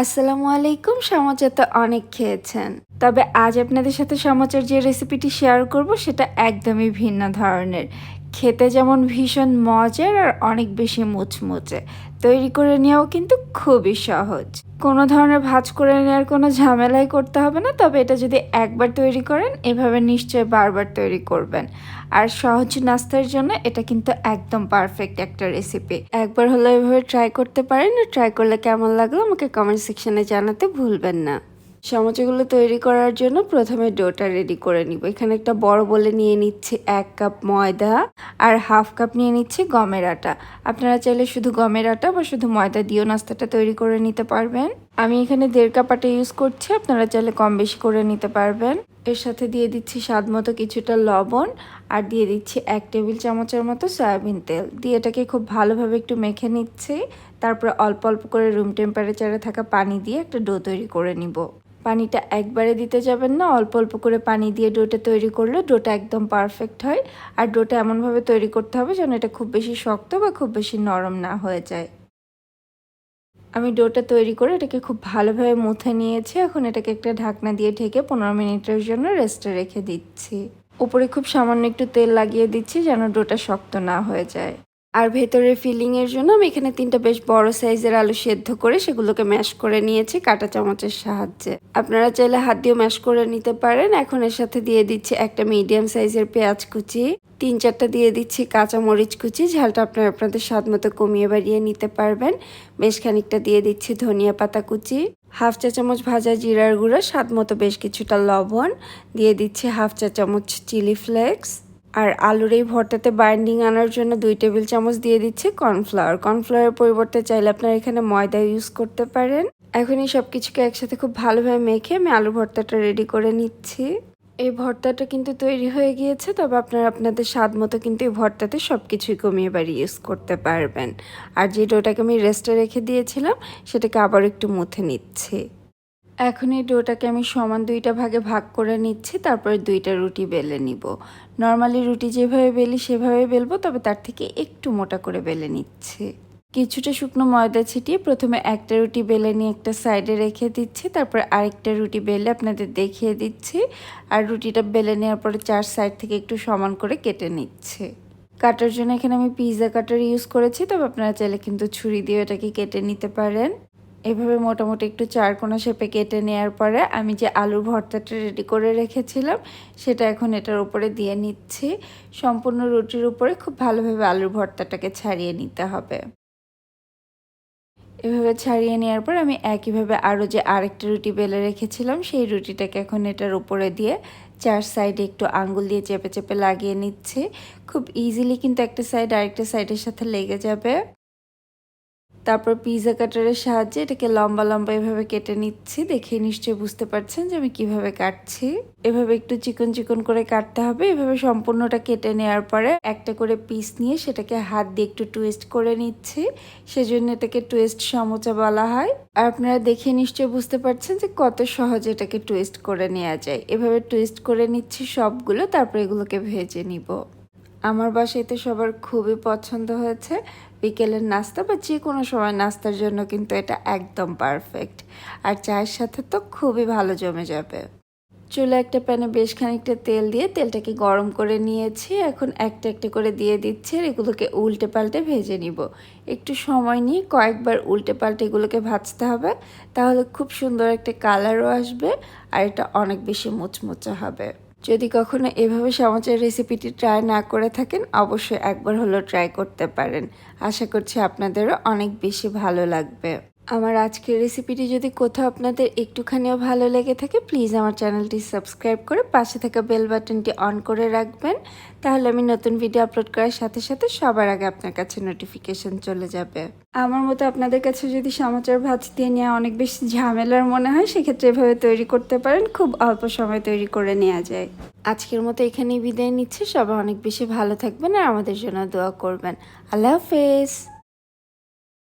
আসসালামু আলাইকুম সমাচার তো অনেক খেয়েছেন। তবে আজ আপনাদের সাথে সমাচার যে রেসিপিটি শেয়ার করব, সেটা একদমই ভিন্ন ধরনের। খেতে যেমন ভীষণ মজার আর অনেক বেশি মুচমুচে। তৈরি করে নেওয়াও কিন্তু খুবই সহজ। কোনো ধরনের ভাজ করে নেওয়ার কোনো ঝামেলাই করতে হবে না, তবে এটা যদি একবার তৈরি করেন, এভাবে নিশ্চয় বারবার তৈরি করবেন। আর সহজ নাস্তার জন্য এটা কিন্তু একদম পারফেক্ট একটা রেসিপি একবার হলো এভাবে ট্রাই করতে পারেন, আর ট্রাই করলে কেমন লাগল আমাকে কমেন্ট সেকশনে জানাতে ভুলবেন না। সমোচাগুলো তৈরি করার জন্য প্রথমে ডোটা রেডি করে নিব। এখানে একটা বড় বলে নিয়ে নিচ্ছে এক কাপ ময়দা আর হাফ কাপ নিয়ে নিচ্ছে গমের আটা। আপনারা চাইলে শুধু গমের আটা বা শুধু ময়দা দিয়েও নাস্তাটা তৈরি করে নিতে পারবেন। আমি এখানে দেড় কাপ আটা ইউজ করছি, আপনারা চাইলে কম বেশি করে নিতে পারবেন। এর সাথে দিয়ে দিচ্ছি স্বাদ মতো কিছুটা লবণ আর দিয়ে দিচ্ছি এক টেবিল চামচের মতো সয়াবিন তেল। দিয়ে এটাকে খুব ভালোভাবে একটু মেখে নিচ্ছি। তারপরে অল্প অল্প করে রুম টেম্পারেচারে থাকা পানি দিয়ে একটা ডো তৈরি করে নিব। পানিটা একবারে দিতে যাবেন না, অল্প অল্প করে পানি দিয়ে ডোটা তৈরি করলে ডোটা একদম পারফেক্ট হয়। আর ডোটা এমনভাবে তৈরি করতে হবে যেন এটা খুব বেশি শক্ত বা খুব বেশি নরম না হয়ে যায়। আমি ডোটা তৈরি করে এটাকে খুব ভালোভাবে মুথে নিয়েছি। এখন এটাকে একটা ঢাকনা দিয়ে ঢেকে পনেরো মিনিটের জন্য রেস্টে রেখে দিচ্ছি। উপরে খুব সামান্য একটু তেল লাগিয়ে দিচ্ছি যেন ডোটা শক্ত না হয়ে যায়। আর ভেতরের ফিলিং এর জন্য আমি এখানে তিনটা বেশ বড় সাইজের আলু সেদ্ধ করে সেগুলোকে ম্যাশ করে নিয়েছি কাঁটা চামচের সাহায্যে। আপনারা চাইলে হাত দিয়েও ম্যাশ করে নিতে পারেন। এখন এর সাথে দিয়ে দিচ্ছি একটা মিডিয়াম সাইজের পেঁয়াজ কুচি। তিন চারটা দিয়ে দিচ্ছি কাঁচা মরিচ কুচি। ঝালটা আপনারা আপনাদের স্বাদ মতো কমিয়ে বাড়িয়ে নিতে পারবেন। বেশ খানিকটা দিয়ে দিচ্ছি ধনিয়া পাতা কুচি। হাফ চা চামচ ভাজা জিরার গুঁড়া, স্বাদ মতো বেশ কিছুটা লবণ। দিয়ে দিচ্ছি হাফ চা চামচ চিলি ফ্লেক্স আর আলুর এই ভর্তাতে বাইন্ডিং আনার জন্য দুই টেবিল চামচ দিয়ে দিচ্ছি কর্নফ্লাওয়ার কর্নফ্লাওয়ারের পরিবর্তে চাইলে আপনারা এখানে ময়দা ইউজ করতে পারেন। এখন এই সব কিছুকে একসাথে খুব ভালোভাবে মেখে আমি আলু ভর্তাটা রেডি করে নিচ্ছি। এই ভর্তাটা কিন্তু তৈরি হয়ে গিয়েছে, তবে আপনারা আপনাদের স্বাদ মতো কিন্তু এই ভর্তাতে সব কিছুই কমিয়ে বাড়ি ইউজ করতে পারবেন। আর যে ডোটাকে আমি রেস্টে রেখে দিয়েছিলাম, সেটাকে আবার একটু মুথে নিচ্ছি। এখন এই ডোটাকে আমি সমান দুইটা ভাগে ভাগ করে নিচ্ছি, তারপরে দুইটা রুটি বেলে নিব। নর্মালি রুটি যেভাবে বেলি সেভাবে বেলবো, তবে তার থেকে একটু মোটা করে বেলে নিচ্ছি। কিছুটা শুকনো ময়দা ছিটিয়ে প্রথমে একটা রুটি বেলে নিয়ে একটা সাইডে রেখে দিচ্ছি, তারপরে আরেকটা রুটি বেলে আপনাদের দেখিয়ে দিচ্ছি। আর রুটিটা বেলে নেওয়ার পরে চার সাইড থেকে একটু সমান করে কেটে নিচ্ছে। কাটার জন্য এখানে আমি পিৎজা কাটার ইউজ করেছি, তবে আপনারা চাইলে কিন্তু ছুরি দিয়ে এটাকে কেটে নিতে পারেন। এভাবে মোটামুটি একটু চারকোনা শেপে কেটে নেওয়ার পরে আমি যে আলুর ভর্তাটা রেডি করে রেখেছিলাম, সেটা এখন এটার উপরে দিয়ে নিচ্ছি। সম্পূর্ণ রুটির উপরে খুব ভালোভাবে আলুর ভর্তাটাকে ছাড়িয়ে নিতে হবে। এভাবে ছাড়িয়ে নেওয়ার পর আমি একইভাবে আরও যে আরেকটা রুটি বেলে রেখেছিলাম, সেই রুটিটাকে এখন এটার উপরে দিয়ে চার সাইডে একটু আঙ্গুল দিয়ে চেপে চেপে লাগিয়ে নিচ্ছে। খুব ইজিলি কিন্তু একটা সাইড আরেকটা সাইডের সাথে লেগে যাবে। তারপর পিৎজা কাটারের সাহায্যে এটাকে লম্বা লম্বা এভাবে কেটে নিচ্ছি। দেখে নিশ্চয়ই বুঝতে পারছেন যে আমি কীভাবে কাটছি। এভাবে একটু চিকন চিকন করে কাটতে হবে। এভাবে সম্পূর্ণটা কেটে নেওয়ার পরে একটা করে পিস নিয়ে সেটাকে হাত দিয়ে একটু টুয়েস্ট করে নিচ্ছি। সেজন্য এটাকে টুয়েস্ট সমোচা বলা হয়। আর আপনারা দেখে নিশ্চয়ই বুঝতে পারছেন যে কত সহজে এটাকে টুয়েস্ট করে নেওয়া যায়। এভাবে টুইস্ট করে নিচ্ছি সবগুলো, তারপর এগুলোকে ভেজে নিব। আমার বাসায় তো সবার খুবই পছন্দ হয়েছে। বিকেলের নাস্তা বা যে কোনো সময় নাস্তার জন্য কিন্তু এটা একদম পারফেক্ট আর চায়ের সাথে তো খুবই ভালো জমে যাবে। চুলে একটা প্যানে বেশ খানিকটা তেল দিয়ে তেলটাকে গরম করে নিয়েছি। এখন একটা একটা করে দিয়ে দিচ্ছি আর এগুলোকে উল্টে পাল্টে ভেজে নিব। একটু সময় নিয়ে কয়েকবার উল্টে পাল্টে এগুলোকে ভাজতে হবে। তাহলে খুব সুন্দর একটা কালারও আসবে আর এটা অনেক বেশি মুচমুচা হবে। যদি কখনো এভাবে সমাজের রেসিপিটি ট্রাই না করে থাকেন, অবশ্যই একবার হলো ট্রাই করতে পারেন। আশা করছি আপনাদেরও অনেক বেশি ভালো লাগবে। আমার আজকের রেসিপিটি যদি কোথাও আপনাদের একটুখানিও ভালো লেগে থাকে প্লিজ আমার চ্যানেলটি সাবস্ক্রাইব করে পাশে থাকা বেল বাটনটি অন করে রাখবেন। তাহলে আমি নতুন ভিডিও আপলোড করার সাথে সাথে সবার আগে আপনার কাছে নোটিফিকেশন চলে যাবে। আমার মতো আপনাদের কাছে যদি সমাচার ভাজ দিয়ে নেওয়া অনেক বেশি ঝামেলার মনে হয়, সেক্ষেত্রে এভাবে তৈরি করতে পারেন, খুব অল্প সময় তৈরি করে নেওয়া যায়। আজকের মতো এখানেই বিদায় নিচ্ছে। সবাই অনেক বেশি ভালো থাকবেন আর আমাদের জন্য দোয়া করবেন। আল্লাহ হাফেজ।